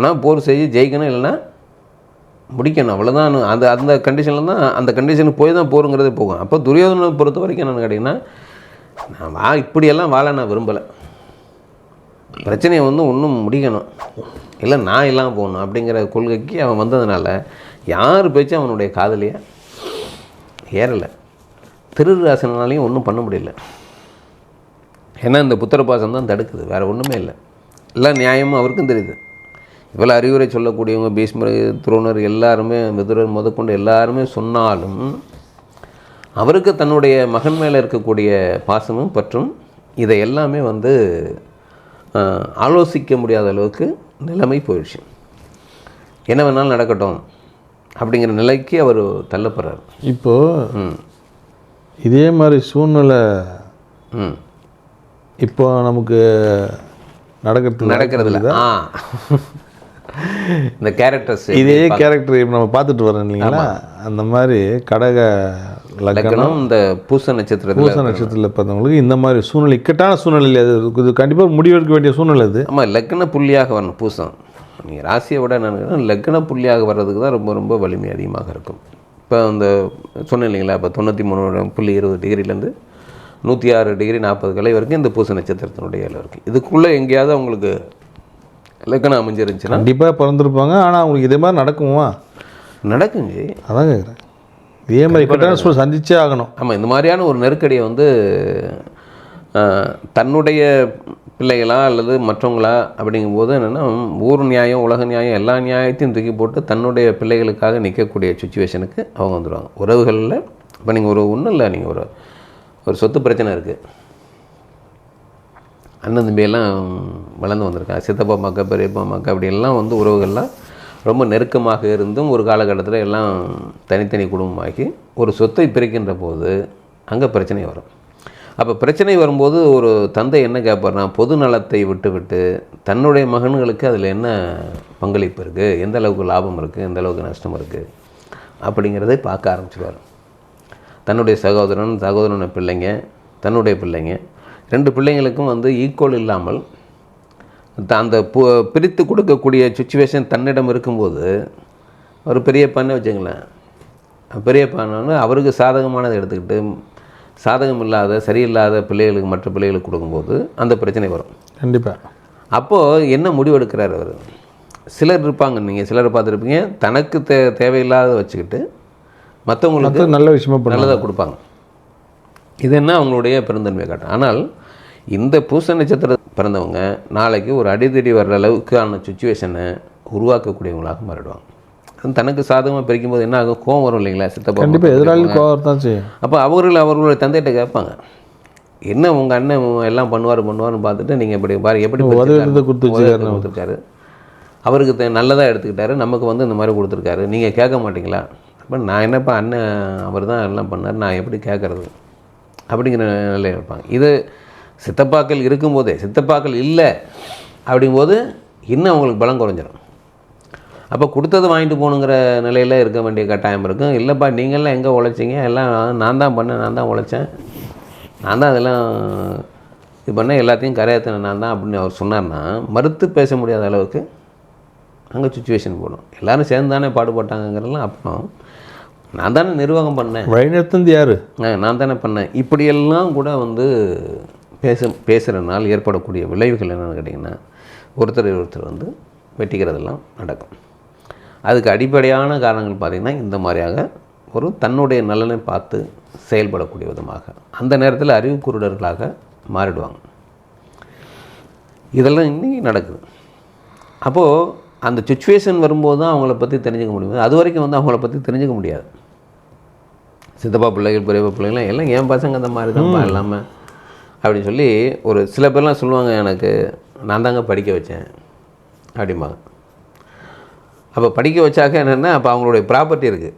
ஒன்றா போர் செய்து ஜெயிக்கணும் இல்லைன்னா முடிக்கணும். அவ்வளோதான் அந்த அந்த கண்டிஷனில் தான் அந்த கண்டிஷனுக்கு போய் தான் போருங்கிறதே போகும். அப்போ துரியோதனை பொறுத்த வரைக்கும் என்னென்னு கேட்டிங்கன்னா நான் வா இப்படியெல்லாம் வாழ நான் விரும்பலை. பிரச்சனையை வந்து ஒன்றும் முடிக்கணும். இல்லை நான் இல்லாமல் போகணும் அப்படிங்கிற கொள்கைக்கு அவன் வந்ததுனால யார் பேச்சும் அவனுடைய காதலியை ஏறலை. திருராசனாலையும் ஒன்றும் பண்ண முடியல. ஏன்னா இந்த புத்திர பாசம் தான் தடுக்குது. வேறு ஒன்றுமே இல்லை. எல்லாம் நியாயமும் அவருக்கும் தெரியுது. இவ்வளோ அறிவுரை சொல்லக்கூடியவங்க பீஷ்மர் துரோணர் எல்லாருமே விதுரர் முதற்கொண்டு எல்லாருமே சொன்னாலும் அவருக்கு தன்னுடைய மகன் மேலே இருக்கக்கூடிய பாசமும் பற்றும் இதை எல்லாமே வந்து ஆலோசிக்க முடியாத அளவுக்கு நிலைமை போயிடுச்சு. என்ன வேணாலும் நடக்கட்டும் அப்படிங்கிற நிலைக்கு அவர் தள்ளப்படுறார். இப்போது இதே மாதிரி சூழ்நிலை இப்போ நமக்கு நடக்கிறது நடக்கிறதுல ஆ. இந்த கேரக்டர்ஸ் இதே கேரக்டர் நம்ம பார்த்துட்டு வரோம் இல்லைங்களா? அந்த மாதிரி கடக லக்னம் இந்த பூச நட்சத்திரத்தில் பூச நட்சத்திரத்தில் பார்த்தவங்களுக்கு இந்த மாதிரி சூழ்நிலை இக்கட்டான சூழ்நிலை அது இது கண்டிப்பாக முடிவெடுக்க வேண்டிய சூழ்நிலை அது. ஆமாம் லக்ன புள்ளியாக வரணும் பூசம். நீங்கள் ராசியை விட என்ன லக்ன புள்ளியாக வர்றதுக்கு தான் ரொம்ப ரொம்ப வலிமை அதிகமாக இருக்கும். இப்போ அந்த சொன்னேன் இல்லைங்களா இப்போ தொண்ணூற்றி மூணு புள்ளி இருபது டிகிரிலேருந்து நூற்றி ஆறு டிகிரி நாற்பது கலை வரைக்கும் இந்த பூச நட்சத்திரத்தினுடைய இருக்குது இதுக்குள்ளே எங்கேயாவது அவங்களுக்கு லக்கணம் அமைஞ்சிருந்துச்சுன்னா? கண்டிப்பாக பிறந்திருப்பாங்க. ஆனால் அவங்களுக்கு இதே மாதிரி நடக்குமா? ஜி அதான் கேட்குறேன் இதே மாதிரி இக்கட்டான சூழல் சந்திச்சே ஆகணும். ஆமாம் இந்த மாதிரியான ஒரு நெருக்கடியை வந்து தன்னுடைய பிள்ளைகளா அல்லது மற்றவங்களா அப்படிங்கும்போது என்னென்னா ஊர் நியாயம் உலக நியாயம் எல்லா நியாயத்தையும் தூக்கி போட்டு தன்னுடைய பிள்ளைகளுக்காக நிற்கக்கூடிய சுச்சுவேஷனுக்கு அவங்க வந்துடுவாங்க உறவுகளில் இப்போ நீங்கள் ஒரு ஒன்றும் இல்லை நீங்கள் ஒரு ஒரு சொத்து பிரச்சனை இருக்குது அண்ணன் தம்பியெல்லாம் வளர்ந்து வந்திருக்காங்க. சித்தப்பா மக்கா பெரியப்பா மக்கா அப்படி எல்லாம் வந்து உறவுகள்லாம் ரொம்ப நெருக்கமாக இருந்தும் ஒரு காலகட்டத்தில் எல்லாம் தனித்தனி குடும்பமாகி ஒரு சொத்தை பிரிக்கின்ற போது அங்கே பிரச்சனை வரும். அப்போ பிரச்சனை வரும்போது ஒரு தந்தை என்ன கேட்பார்னா பொது நலத்தை விட்டுவிட்டு தன்னுடைய மகன்களுக்கு அதில் என்ன பங்களிப்பு இருக்குது எந்த அளவுக்கு லாபம் இருக்குது எந்த அளவுக்கு நஷ்டம் இருக்குது அப்படிங்கிறதை பார்க்க ஆரம்பிச்சிடுவார் தன்னுடைய சகோதரன் சகோதரன பிள்ளைங்க தன்னுடைய பிள்ளைங்க ரெண்டு பிள்ளைங்களுக்கும் வந்து ஈக்குவல் இல்லாமல் த- அந்த பு பிரித்து கொடுக்கக்கூடிய சுச்சுவேஷன் தன்னிடம் இருக்கும்போது ஒரு பெரியப்பான்னு வச்சுங்களேன் பெரியப்பான்னு அவருக்கு சாதகமானதை எடுத்துக்கிட்டு சாதகம் இல்லாத சரியில்லாத பிள்ளைகளுக்கு மற்ற பிள்ளைகளுக்கு கொடுக்கும்போது அந்த பிரச்சனை வரும். கண்டிப்பாக அப்போது என்ன முடிவு எடுக்கிறார் அவர்? சிலர் இருப்பாங்க நீங்கள் சிலர் பார்த்துருப்பீங்க தனக்கு தே தேவையில்லாத வச்சுக்கிட்டு மற்றவங்களுக்கு மற்ற நல்ல விஷயமா நல்லதாக கொடுப்பாங்க. இது என்ன அவங்களுடைய பெருந்தன்மை காட்டும். ஆனால் இந்த பூச நட்சத்திர பிறந்தவங்க நாளைக்கு ஒரு அடிதடி வர்ற அளவுக்கான சுச்சுவேஷனை உருவாக்கக்கூடியவங்களாக மாறிடுவாங்க. தனக்கு சாதகமாக பிரிக்கும்போது என்ன ஆகும்? கோவம் வரும் இல்லைங்களா? சித்தப்பா கண்டிப்பாக எதிராளி கோவம் தான் செய்யும். அப்போ அவர்கள் அவர்களுடைய தந்தைகிட்ட கேட்பாங்க. என்ன உங்கள் அண்ணன் எல்லாம் பண்ணுவார் பண்ணுவார்னு பார்த்துட்டு நீங்கள் இப்படி பாரு எப்படி கொடுத்துருக்காரு. அவருக்கு நல்லதாக எடுத்துக்கிட்டாரு நமக்கு வந்து இந்த மாதிரி கொடுத்துருக்காரு. நீங்கள் கேட்க மாட்டீங்களா? அப்போ நான் என்னப்பா அண்ணன் அவர் தான் எல்லாம் பண்ணார் நான் எப்படி கேட்குறது? அப்படிங்கிற நிலையில் இருப்பாங்க. இது சித்தப்பாக்கள் இருக்கும்போதே சித்தப்பாக்கள் இல்லை அப்படிங்கும்போது இன்னும் அவங்களுக்கு பலம் குறைஞ்சிடும் அப்போ கொடுத்தது வாங்கிட்டு போகணுங்கிற நிலையில் இருக்க வேண்டிய கட்டாயம் இருக்கும். இல்லைப்பா நீங்கள்லாம் எங்கே உழைச்சிங்க? எல்லாம் நான் தான் பண்ணேன் நான் தான் உழைச்சேன். நான் தான் அதெல்லாம் இது பண்ணேன் எல்லாத்தையும் கரையாத்தின நான் தான் அப்படின்னு அவர் சொன்னார்னா மறுத்து பேச முடியாத அளவுக்கு அங்கே சுச்சுவேஷன் போடும். எல்லாரும் சேர்ந்து தானே பாடுபட்டாங்கங்கிறதெல்லாம் அப்புறம் நான் தானே நிர்வாகம் பண்ணேன். வழிநடத்துந்து யாரு? நான் தானே பண்ணேன். இப்படியெல்லாம் கூட வந்து பேச பேசுகிறனால ஏற்படக்கூடிய விளைவுகள் என்னென்னு கேட்டிங்கன்னா ஒருத்தர் ஒருத்தர் வந்து வெட்டிக்கிறதெல்லாம் நடக்கும். அதுக்கு அடிப்படையான காரணங்கள் பார்த்திங்கன்னா இந்த மாதிரியாக ஒரு தன்னுடைய நலனை பார்த்து செயல்படக்கூடிய விதமாக. அந்த நேரத்தில் அறிவு குருடர்களாக மாறிடுவாங்க. இதெல்லாம் இன்னைக்கு நடக்குது. அப்போது அந்த சுச்சுவேஷன் வரும்போது தான் அவங்கள பற்றி தெரிஞ்சுக்க முடியும். அது வரைக்கும் வந்து அவங்கள பற்றி தெரிஞ்சுக்க முடியாது. சித்தப்பா பிள்ளைகள் பெரியப்பா பிள்ளைங்களாம் எல்லாம் என் பசங்க அந்த மாதிரி தான் இல்லாமல் அப்படின்னு சொல்லி ஒரு சில பேர்லாம் சொல்லுவாங்க எனக்கு நான் தாங்க படிக்க வச்சேன் அப்படிம்பாங்க. அப்போ படிக்க வச்சாக்க என்னென்னா அப்போ அவங்களுடைய ப்ராப்பர்ட்டி இருக்குது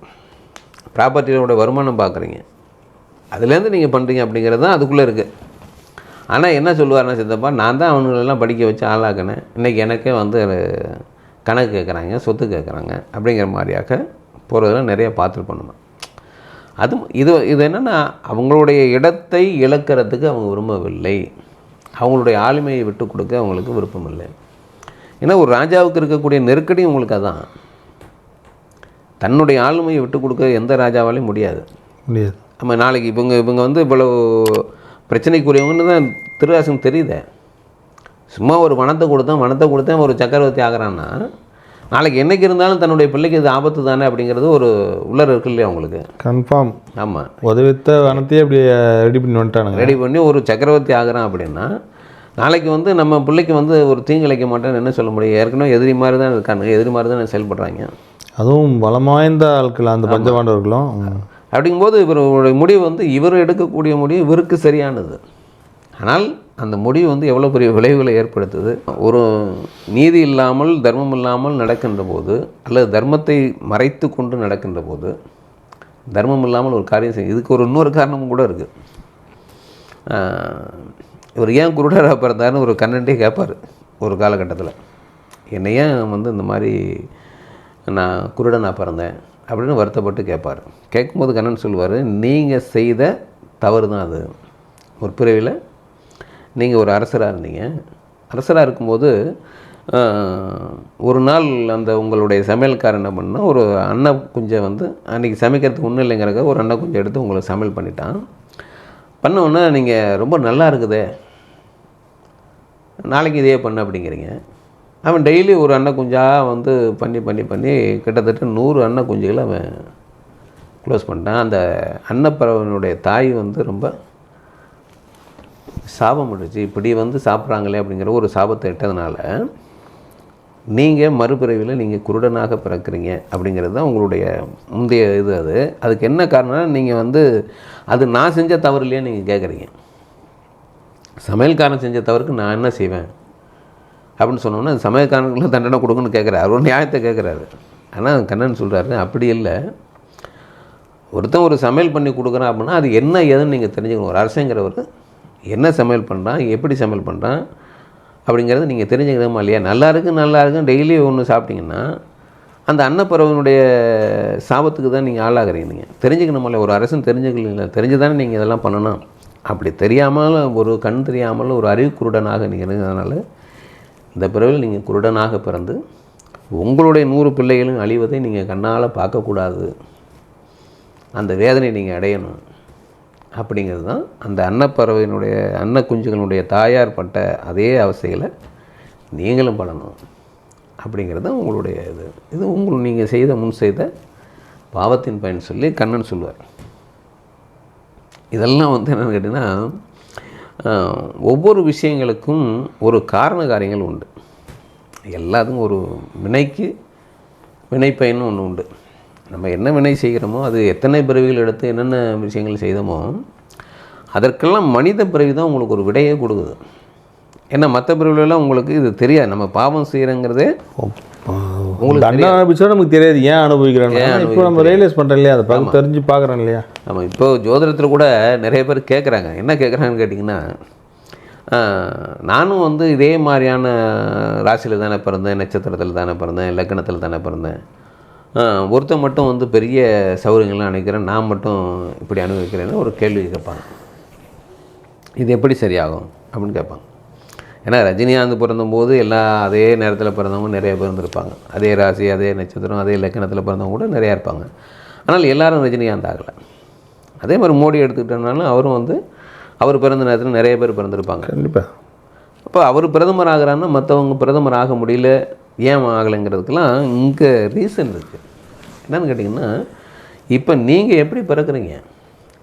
ப்ராப்பர்ட்டியோட வருமானம் பார்க்குறீங்க அதுலேருந்து நீங்கள் பண்ணுறீங்க அப்படிங்கிறது தான் அதுக்குள்ளே இருக்குது ஆனால் என்ன சொல்லுவாருன்னா சித்தப்பா நான் தான் அவங்களெல்லாம் படிக்க வச்சு ஆளாக்கினேன். இன்றைக்கி எனக்கே வந்து கணக்கு கேட்குறாங்க சொத்து கேட்குறாங்க அப்படிங்கிற மாதிரியாக போகிறதெல்லாம் நிறைய பார்த்துட்டு பண்ணுமா அது இது இது என்னென்னா அவங்களுடைய இடத்தை இழக்கிறதுக்கு அவங்க விரும்பவில்லை. அவங்களுடைய ஆளுமையை விட்டு கொடுக்க அவங்களுக்கு விருப்பம் இல்லை ஏன்னா ஒரு ராஜாவுக்கு இருக்கக்கூடிய நெருக்கடி உங்களுக்கு அதான். தன்னுடைய ஆளுமையை விட்டு கொடுக்க எந்த ராஜாவாலையும் முடியாது. முடியாது. நம்ம நாளைக்கு இவங்க இவங்க வந்து இவ்வளவு பிரச்சனைக்குரியவங்கன்னு தான் திருவாசகம் தெரியுதே. சும்மா ஒரு வனத்தை கொடுத்தேன் வனத்தை கொடுத்தேன் ஒரு சக்கரவர்த்தி ஆகிறான்னா நாளைக்கு என்னைக்கு இருந்தாலும் தன்னுடைய பிள்ளைக்கு இது ஆபத்து தானே அப்படிங்கிறது ஒரு உள்ளர இருக்கு இல்லையா உங்களுக்கு? கன்ஃபார்ம். ஆமாம் உதவித்த வனத்தையே அப்படி ரெடி பண்ணி வந்துட்டானுங்க. ரெடி பண்ணி ஒரு சக்கரவர்த்தி ஆகிறான் அப்படின்னா நாளைக்கு வந்து நம்ம பிள்ளைக்கு வந்து ஒரு தீங்கிழைக்க மாட்டேன்னு என்ன சொல்ல முடியும்? ஏற்கனவே எதிரி மாதிரி தான் இருக்கானுங்க. எதிரி மாதிரி தான் செயல்படுறாங்க? அதுவும் பலம் வாய்ந்த ஆட்கள் அந்த பஞ்சபாண்டவர்களும். அப்படிங்கும்போது இவருடைய முடிவு வந்து இவர் எடுக்கக்கூடிய முடிவு இவருக்கு சரியானது. ஆனால் அந்த முடிவு வந்து எவ்வளோ பெரிய விளைவுகளை ஏற்படுத்துது? ஒரு நீதி இல்லாமல் தர்மம் இல்லாமல் நடக்கின்ற போது அல்லது தர்மத்தை மறைத்து கொண்டு நடக்கின்ற போது தர்மம் இல்லாமல் ஒரு காரியம் செய்யும் இதுக்கு ஒரு இன்னொரு காரணமும் கூட இருக்குது இவர் ஏன் குருடராக பிறந்தாருன்னு ஒரு கண்ணன்ட்டே கேட்பார் ஒரு காலகட்டத்தில். என்னை ஏன் வந்து இந்த மாதிரி நான் குருடனாக பிறந்தேன்? அப்படின்னு வருத்தப்பட்டு கேட்பார் கேட்கும்போது கண்ணன் சொல்லுவார் நீங்கள் செய்த தவறு தான் அது. ஒரு பிறவியில் நீங்கள் ஒரு அரசராக இருந்தீங்க. அரசராக இருக்கும்போது ஒரு நாள் அந்த உங்களுடைய சமையல்காரன் என்ன பண்ணால் ஒரு அன்னை குஞ்சை வந்து அன்றைக்கி சமைக்கிறதுக்கு ஒன்றும் இல்லைங்கிறக்க ஒரு அன்னை குஞ்சை எடுத்து உங்களுக்கு சமையல் பண்ணிட்டான். பண்ண நீங்கள் ரொம்ப நல்லா இருக்குதே. நாளைக்கு இதே பண்ண அப்படிங்கிறீங்க. அவன் டெய்லி ஒரு அன்னை குஞ்சாக வந்து பண்ணி பண்ணி பண்ணி கிட்டத்தட்ட நூறு அன்னை குஞ்சுகளை அவன் க்ளோஸ் பண்ணிட்டான். அந்த அன்னப்பறவனுடைய தாய் வந்து ரொம்ப சாபம் விடுச்சு இப்படி வந்து சாப்பிட்றாங்களே அப்படிங்கிற ஒரு சாபத்தை இட்டதுனால நீங்கள் மறுபிறவியில் நீங்கள் குருடனாக பிறக்கிறீங்க அப்படிங்கிறது தான் உங்களுடைய முந்தைய இது அது. அதுக்கு என்ன காரணம்னா நீங்கள் வந்து அது நான் செஞ்ச தவறு இல்லையா நீங்கள் கேட்குறீங்க சமையல்காரன் செஞ்ச தவறுக்கு நான் என்ன செய்வேன்? அப்படின்னு சொன்னோன்னா சமயக்காரனுக்குள்ள தண்டனை கொடுங்கன்னு கேட்குறாரு அவர் நியாயத்தை கேட்குறாரு ஆனால் கண்ணன் சொல்கிறாரு அப்படி இல்லை. ஒருத்தன் ஒரு சமையல் பண்ணி கொடுக்குறான் அப்படின்னா அது என்ன ஏதுன்னு நீங்கள் தெரிஞ்சுக்கணும். ஒரு அரசங்கிறவர் என்ன சமையல் பண்ணுறான் எப்படி சமையல் பண்ணுறான் அப்படிங்கிறத நீங்கள் தெரிஞ்சுக்கணுமா இல்லையா? நல்லா இருக்கு நல்லா இருக்கு டெய்லி ஒன்று சாப்பிட்டீங்கன்னா அந்த அன்னப்பறவனுடைய சாபத்துக்கு தான் நீங்கள் ஆளாகிறீங்க. நீங்கள் தெரிஞ்சுக்கணுமா இல்லையா? ஒரு அரசன் தெரிஞ்சுக்கல தெரிஞ்சு தானே நீங்கள் இதெல்லாம் பண்ணணும். அப்படி தெரியாமல் ஒரு கண் தெரியாமல் ஒரு அறிவு குருடனாக நீங்கள் இருந்ததுனால இந்த பிறவில் நீங்கள் குருடனாக பிறந்து உங்களுடைய நூறு பிள்ளைகளும் அழிவதை நீங்கள் கண்ணால் பார்க்கக்கூடாது. அந்த வேதனை நீங்கள் அடையணும். அப்படிங்கிறது தான் அந்த அன்னப்பறவையினுடைய அன்ன குஞ்சுகளுடைய தாயார் பட்ட அதே அவசைகளை நீங்களும் பண்ணணும் அப்படிங்கிறது தான் உங்களுடைய இது. இது உங்கள் நீங்கள் செய்த முன் செய்த பாவத்தின் பயன் சொல்லி கண்ணன் சொல்லுவார். இதெல்லாம் வந்து என்னென்னு கேட்டிங்கன்னா ஒவ்வொரு விஷயங்களுக்கும் ஒரு காரண காரியங்கள் உண்டு. எல்லாத்துக்கும் ஒரு வினைக்கு வினைப்பயன்னு ஒன்று உண்டு. நம்ம என்ன வினை செய்கிறோமோ அது எத்தனை பிறவிகள் எடுத்து என்னென்ன விஷயங்கள் செய்தோமோ அதற்கெல்லாம் மனித பிறவி தான் உங்களுக்கு ஒரு விடையே கொடுக்குது. ஏன்னா மற்ற பிறவிலெல்லாம் உங்களுக்கு இது தெரியாது. நம்ம பாவம் செய்கிறோங்கிறதே உங்களுக்கு தண்டனை நமக்கு தெரியாது. ஏன் அனுபவிக்கிறோம் இப்போ நம்ம ரியலைஸ் பண்ணுறோம் இல்லையா? அதை பார்த்து தெரிஞ்சு பார்க்குறோம் இல்லையா? நம்ம இப்போ ஜோதிடத்தில் கூட நிறைய பேர் கேட்குறாங்க என்ன கேட்குறாங்கன்னு கேட்டிங்கன்னா நானும் வந்து இதே மாதிரியான ராசியில் தானே பிறந்தேன் நட்சத்திரத்தில் தானே பிறந்தேன் லக்கணத்தில் தானே பிறந்தேன். ஆஹ், ஒருத்தன் மட்டும் வந்து பெரிய சௌகரியங்கள்லாம் அனுப்பிக்கிறேன் நான் மட்டும் இப்படி அனுபவிக்கிறேன்னு ஒரு கேள்வி கேட்பாங்க. இது எப்படி சரியாகும் அப்படின்னு கேட்பாங்க. ஏன்னா ரஜினிகாந்த் பிறந்தபோது எல்லா அதே நேரத்தில் பிறந்தவங்க நிறைய பேர் இருந்திருப்பாங்க. அதே ராசி அதே நட்சத்திரம் அதே லக்கணத்தில் பிறந்தவங்க கூட நிறையா இருப்பாங்க. ஆனால் எல்லாரும் ரஜினிகாந்த் ஆகலை அதே மாதிரி மோடி எடுத்துக்கிட்டோம்னாலும் அவரும் வந்து அவர் பிறந்த நேரத்தில் நிறைய பேர் பிறந்திருப்பாங்க. கண்டிப்பாக அப்போ அவர் பிரதமர் ஆகிறான்னா மற்றவங்க பிரதமர் ஆக முடியல. ஏன் ஆகலைங்கிறதுக்கெல்லாம் இங்கே ரீசன் இருக்குது என்னென்னு கேட்டிங்கன்னா இப்போ நீங்கள் எப்படி பிறக்குறீங்க?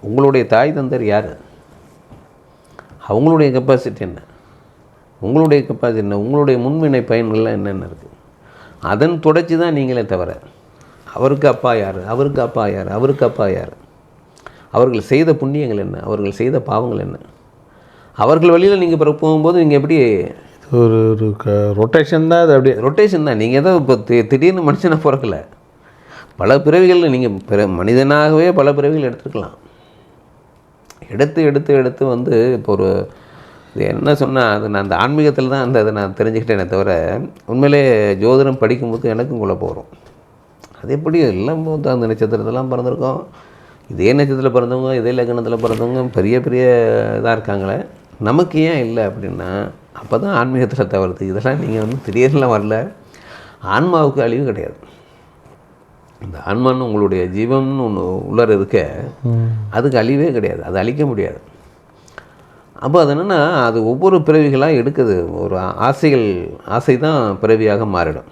உங்களுடைய தாய் தந்தர் யார்? அவங்களுடைய கெப்பாசிட்டி என்ன? உங்களுடைய கெப்பாசிட்டி என்ன? உங்களுடைய முன்வினை பயன்கள்லாம் என்னென்ன இருக்குது அதன் தொடர்ச்சி தான் நீங்களே தவிர அவருக்கு அப்பா யார்? அவருக்கு அப்பா யார்? அவருக்கு அப்பா யார்? அவர்கள் செய்த புண்ணியங்கள் என்ன? அவர்கள் செய்த பாவங்கள் என்ன? அவர்கள் வழியில் நீங்கள் பிறகு போகும்போது நீங்கள் எப்படி ஒரு ஒரு ரொட்டேஷன் தான் அது அப்படியே. ரொட்டேஷன் தான். நீங்கள் ஏதோ இப்போ தி- திடீர்னு மனுஷனை பிறக்கல. பல பிறவிகளில் நீங்கள் பிற மனிதனாகவே பல பிறவிகள் எடுத்துருக்கலாம். எடுத்து எடுத்து எடுத்து வந்து இப்போ ஒரு இது என்ன சொன்னால் அது நான் அந்த ஆன்மீகத்தில் தான் அந்த அதை நான் தெரிஞ்சுக்கிட்டேனே தவிர உண்மையிலே ஜோதிடம் படிக்கும்போது எனக்கும் குழப்பம் வரும் அது எப்படி எல்லாம் போது அந்த நட்சத்திரத்தெல்லாம் பிறந்திருக்கோம். இதே நட்சத்திரத்தில் பிறந்தவங்க இதே லக்னத்தில் பிறந்தவங்க பெரிய பெரிய இதாக இருக்காங்களே. நமக்கு ஏன் இல்லை அப்படின்னா அப்போ தான் ஆன்மீகத்தில் தவறுது. இதெல்லாம் நீங்கள் வந்து திடீர்னுலாம் வரல. ஆன்மாவுக்கு அழிவு கிடையாது. இந்த ஆன்மான்னு உங்களுடைய ஜீவம்னு ஒன்று உள்ளர இருக்க அதுக்கு அழிவே கிடையாது. அது அழிக்க முடியாது. அப்போ அது என்னென்னா அது ஒவ்வொரு பிறவிகளாக எடுக்குது. ஒரு ஆசைகள் ஆசை தான் பிறவியாக மாறிடும்.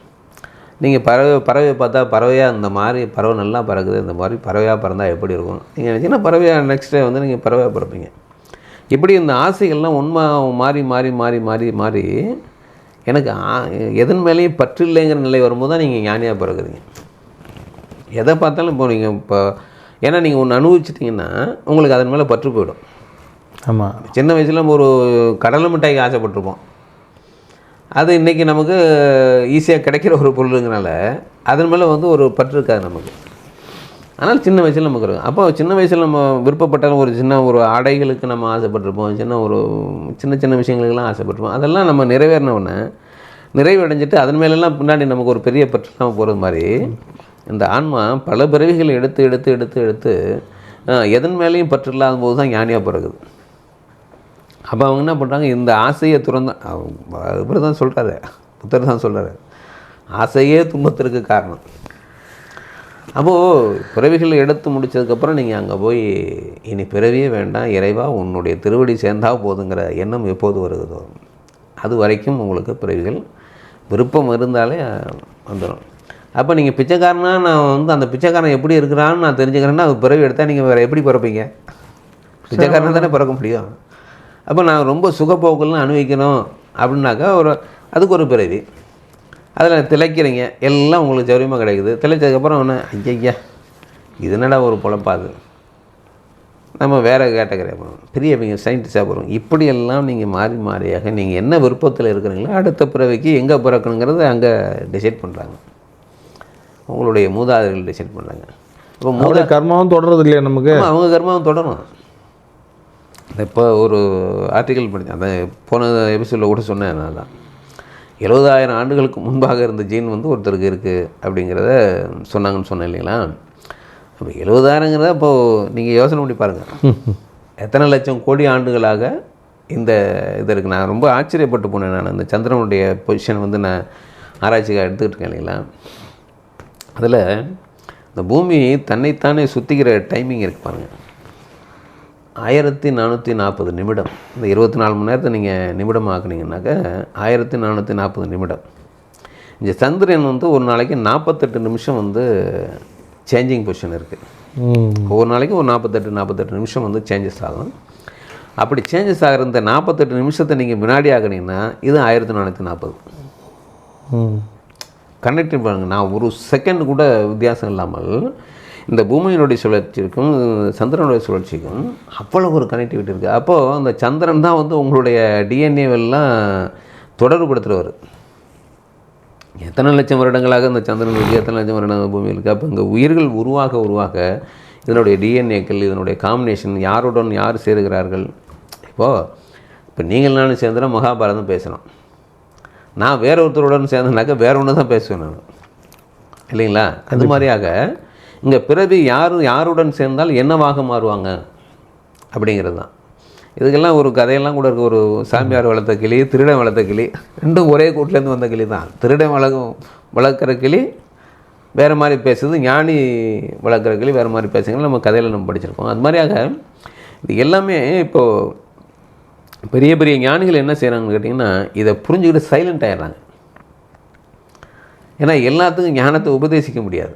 நீங்கள் பறவை பறவையை பார்த்தா பறவையாக இந்த மாதிரி பறவை நல்லா பறக்குது. இந்த மாதிரி பறவையாக பறந்தால் எப்படி இருக்கும்? நீங்கள் நினச்சிங்கன்னா பறவையாக நெக்ஸ்ட் டே வந்து நீங்கள் பறவையாக பிறப்பீங்க. இப்படி இந்த ஆசைகள்லாம் உண்மை மாறி மாறி மாறி மாறி மாறி எனக்கு எதன் மேலேயும் பற்று இல்லைங்கிற நிலை வரும்போது தான் நீங்கள் ஞானியாக பிறகுறீங்க. எதை பார்த்தாலும் இப்போ நீங்கள் இப்போ ஏன்னா நீங்கள் ஒன்று அனுபவிச்சிட்டிங்கன்னா உங்களுக்கு அதன் மேலே பற்று போயிடும். ஆமாம் சின்ன வயசில் நம்ம ஒரு கடலை மிட்டாய்க்கு ஆசைப்பட்டிருப்போம். அது இன்றைக்கி நமக்கு ஈஸியாக கிடைக்கிற ஒரு பொருளுங்கனால அதன் மேலே வந்து ஒரு பற்று இருக்காது நமக்கு. ஆனால் சின்ன வயசில் நமக்கு இருக்கும் அப்போ சின்ன வயசில் நம்ம விருப்பப்பட்டாலும் ஒரு சின்ன ஒரு ஆடைகளுக்கு நம்ம ஆசைப்பட்டிருப்போம் சின்ன ஒரு சின்ன சின்ன விஷயங்களுக்கெல்லாம் ஆசைப்பட்டிருப்போம். அதெல்லாம் நம்ம நிறைவேறினவுடனே நிறைவடைஞ்சிட்டு அதன் மேலெல்லாம் பின்னாடி நமக்கு ஒரு பெரிய பற்று போகிறது மாதிரி இந்த ஆன்மா பல பிறவிகளை எடுத்து எடுத்து எடுத்து எடுத்து எதன் மேலேயும் பற்று இல்லாத போது தான் ஞானியாக பிறகுது. அப்போ அவங்க என்ன பண்ணுறாங்க இந்த ஆசையை துறந்த இவர் தான் சொல்கிறாரு புத்தர் தான் சொல்கிறாரு ஆசையே துன்பத்திற்கு காரணம். அப்போது பிறவிகள் எடுத்து முடிச்சதுக்கப்புறம் நீங்கள் அங்கே போய் இனி பிறவியே வேண்டாம் இறைவா உன்னுடைய திருவடி சேர்ந்தா போதுங்கிற எண்ணம் எப்போது வருகிறதோ அது வரைக்கும் உங்களுக்கு பிறவிகள் விருப்பம் இருந்தாலே வந்துடும் அப்போ நீங்கள் பிச்சைக்காரனாக நான் வந்து அந்த பிச்சைக்காரன் எப்படி இருக்கிறான்னு நான் தெரிஞ்சுக்கிறேன்னா அது பிறவி எடுத்தால் நீங்கள் வேறு எப்படி பிறப்பீங்க? பிச்சைக்காரனாக தானே பிறக்க முடியும். அப்போ நான் ரொம்ப சுகப்போக்கெல்லாம் அனுபவிக்கணும் அப்படின்னாக்கா ஒரு அதுக்கு ஒரு பிறவி. அதில் திளைக்கிறீங்க எல்லாம் உங்களுக்கு சௌரியமாக கிடைக்குது. திளைச்சதுக்கப்புறம் என்ன? ஐயா இது என்னடா ஒரு பொழப்பாது நம்ம வேறு கேட்டகரி போகிறோம் பெரிய நீங்கள் சயின்டிஸ்டாக போகிறோம் இப்படியெல்லாம் நீங்கள் மாறி மாறியாக நீங்கள் என்ன விருப்பத்தில் இருக்கிறீங்களோ அடுத்த பிறவிக்கு எங்கே பிறக்கணுங்கிறத அங்கே டிசைட் பண்ணுறாங்க உங்களுடைய மூதாதையர்கள் டிசைட் பண்ணுறாங்க இப்போ மூ மூட கர்மாவும் தொடர்றது இல்லையா நமக்கு? அவங்க கர்மாவும் தொடரும். இப்போ ஒரு ஆர்டிக்கல் படித்தேன் அந்த போன எபிசோடில் கூட சொன்னேன் நான் தான் எழுபதாயிரம் ஆண்டுகளுக்கு முன்பாக இருந்த ஜீன் வந்து ஒருத்தருக்கு இருக்குது அப்படிங்கிறத சொன்னாங்கன்னு சொன்னேன் இல்லைங்களா? அப்போ எழுபதாயிரங்கிறத இப்போது நீங்கள் யோசனை பண்ணி பாருங்கள் எத்தனை லட்சம் கோடி ஆண்டுகளாக இந்த இது இருக்குது நான் ரொம்ப ஆச்சரியப்பட்டு போனேன் நான். இந்த சந்திரனுடைய பொசிஷன் வந்து நான் ஆராய்ச்சிக்காக எடுத்துக்கிட்டு இருக்கேன் இல்லைங்களா? அதில் இந்த பூமி தன்னைத்தானே சுற்றிக்கிற டைமிங் இருக்கு பாருங்கள் ஆயிரத்தி நானூற்றி நாற்பது நிமிடம். இந்த இருபத்தி நாலு மணி நேரத்தை நீங்கள் நிமிடம் ஆக்குனீங்கன்னாக்க ஆயிரத்தி நானூற்றி நாற்பது நிமிடம். இந்த சந்திரன் வந்து ஒரு நாளைக்கு நாற்பத்தெட்டு நிமிஷம் வந்து சேஞ்சிங் பொசிஷன் இருக்குது ஒவ்வொரு நாளைக்கும் ஒரு நாற்பத்தெட்டு நாற்பத்தெட்டு நிமிஷம் வந்து சேஞ்சஸ் ஆகும். அப்படி சேஞ்சஸ் ஆகிற இந்த நாற்பத்தெட்டு நிமிஷத்தை நீங்கள் முன்னாடி ஆக்குனீங்கன்னா இது ஆயிரத்தி நானூற்றி நாற்பது. ம். கனெக்டிவ் பாருங்க நான் ஒரு செகண்ட் கூட வித்தியாசம் இல்லாமல் இந்த பூமியினுடைய சுழற்சிக்கும் சந்திரனுடைய சுழற்சிக்கும் அவ்வளோ ஒரு கனெக்டிவிட்டி இருக்குது அப்போது அந்த சந்திரன் தான் வந்து உங்களுடைய டிஎன்ஏவெல்லாம் தொடர்புபடுத்துகிறவர் எத்தனை லட்சம் வருடங்களாக இந்த சந்திரன் இருக்குது எத்தனை லட்சம் வருடங்கள் பூமி இருக்குது அப்போ இங்கே உயிர்கள் உருவாக உருவாக இதனுடைய டிஎன்ஏக்கள் இதனுடைய காம்பினேஷன் யாருடன் யார் சேருகிறார்கள்? இப்போது இப்போ நீங்கள் நானும் சேர்ந்துனா மகாபாரதம் பேசணும் நான் வேற ஒருத்தருடன் சேர்ந்தனாக்கா வேற ஒன்று தான் பேசுவேன் நான். இல்லைங்களா? அது மாதிரியாக இங்கே பிறவி யார் யாருடன் சேர்ந்தால் என்னவாக மாறுவாங்க? அப்படிங்கிறது தான் இதுக்கெல்லாம் ஒரு கதையெல்லாம் கூட இருக்குது ஒரு சாமியார் வளர்த்த கிளி திருடன் வளர்த்த கிளி ரெண்டும் ஒரே கூட்டிலேருந்து வந்த கிளி தான். திருடன் வளர்க்கும் வளர்க்குற கிளி வேறு மாதிரி பேசுது. ஞானி வளர்க்குற கிளி வேறு மாதிரி பேசுங்க நம்ம கதையில் நம்ம படிச்சிருக்கோம். அது மாதிரியாக இது எல்லாமே இப்போது பெரிய பெரிய ஞானிகள் என்ன செய்கிறாங்கன்னு கேட்டிங்கன்னா இதை புரிஞ்சுக்கிட்டு சைலண்ட் ஆயிடுறாங்க. ஏன்னா எல்லாத்துக்கும் ஞானத்தை உபதேசிக்க முடியாது.